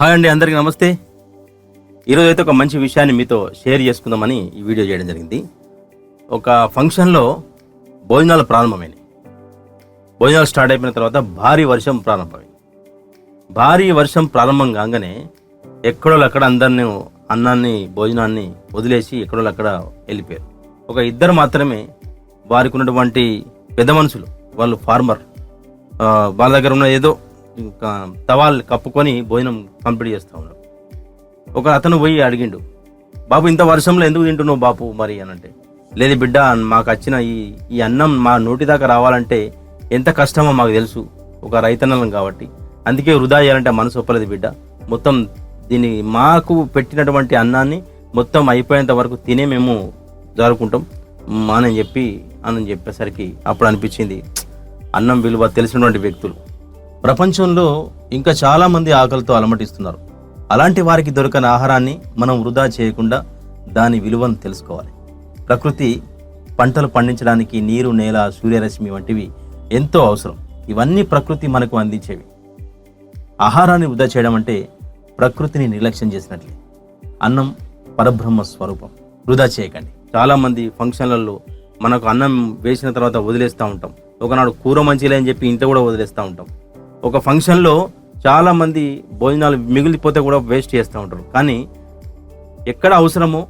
Hi అండి అందరికీ నమస్తే. ఈరోజు అయితే ఒక మంచి విషయాన్ని మీతో షేర్ చేసుకుందామని ఈ వీడియో చేయడం జరిగింది. ఒక ఫంక్షన్లో భోజనాలు ప్రారంభమైనవి భోజనాలు స్టార్ట్ అయిపోయిన తర్వాత భారీ వర్షం ప్రారంభమైంది. భారీ వర్షం ప్రారంభం కాగానే ఎక్కడో అక్కడ అందరిని అన్నాన్ని భోజనాన్ని వదిలేసి ఎక్కడో అక్కడ వెళ్ళిపోయారు. ఒక ఇద్దరు మాత్రమే వారికి ఉన్నటువంటి పెద్ద మనుషులు వాళ్ళు ఫార్మర్. వాళ్ళ దగ్గర ఉన్న ఏదో తవాల్ కప్పుకొని భోజనం కంప్లీట్ చేస్తూ ఉన్నాం ఒక అతను పోయి అడిగిండు బాబు ఇంత వర్షంలో ఎందుకు తింటున్నావు బాపు మరి? అని అంటే లేదు బిడ్డ మాకు వచ్చిన ఈ ఈ అన్నం మా నోటి దాకా రావాలంటే ఎంత కష్టమో మాకు తెలుసు ఒక రైతన్నలం కాబట్టి. అందుకే వృధా చేయాలంటే మనసు ఒప్పలేదు బిడ్డ. మొత్తం దీన్ని మాకు పెట్టినటువంటి అన్నాన్ని మొత్తం అయిపోయేంత వరకు తినే మేము జరుపుకుంటాం మానని చెప్పి అని చెప్పేసరికి అప్పుడు అనిపించింది అన్నం విలువ తెలిసినటువంటి వ్యక్తులు. ప్రపంచంలో ఇంకా చాలామంది ఆకలితో అలమటిస్తున్నారు. అలాంటి వారికి దొరకని ఆహారాన్ని మనం వృధా చేయకుండా దాని విలువను తెలుసుకోవాలి. ప్రకృతి పంటలు పండించడానికి నీరు నేల సూర్యరశ్మి వంటివి ఎంతో అవసరం. ఇవన్నీ ప్రకృతి మనకు అందించేవి. ఆహారాన్ని వృధా చేయడం అంటే ప్రకృతిని నిర్లక్ష్యం చేసినట్లే. అన్నం పరబ్రహ్మ స్వరూపం. వృధా చేయకండి. చాలామంది ఫంక్షన్లలో మనకు అన్నం వేసిన తర్వాత వదిలేస్తూ ఉంటాం. ఒకనాడు కూర మంచిలే అని చెప్పి ఇంట్లో కూడా వదిలేస్తూ ఉంటాం. ఒక ఫంక్షన్లో చాలామంది భోజనాలు మిగిలిపోతే కూడా వేస్ట్ చేస్తూ ఉంటారు. కానీ ఎక్కడ అవసరమో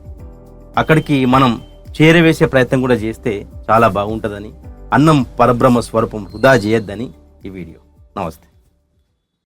అక్కడికి మనం చేరవేసే ప్రయత్నం కూడా చేస్తే చాలా బాగుంటుందని అన్నం పరబ్రహ్మ స్వరూపం వృధా చేయొద్దని ఈ వీడియో. నమస్తే.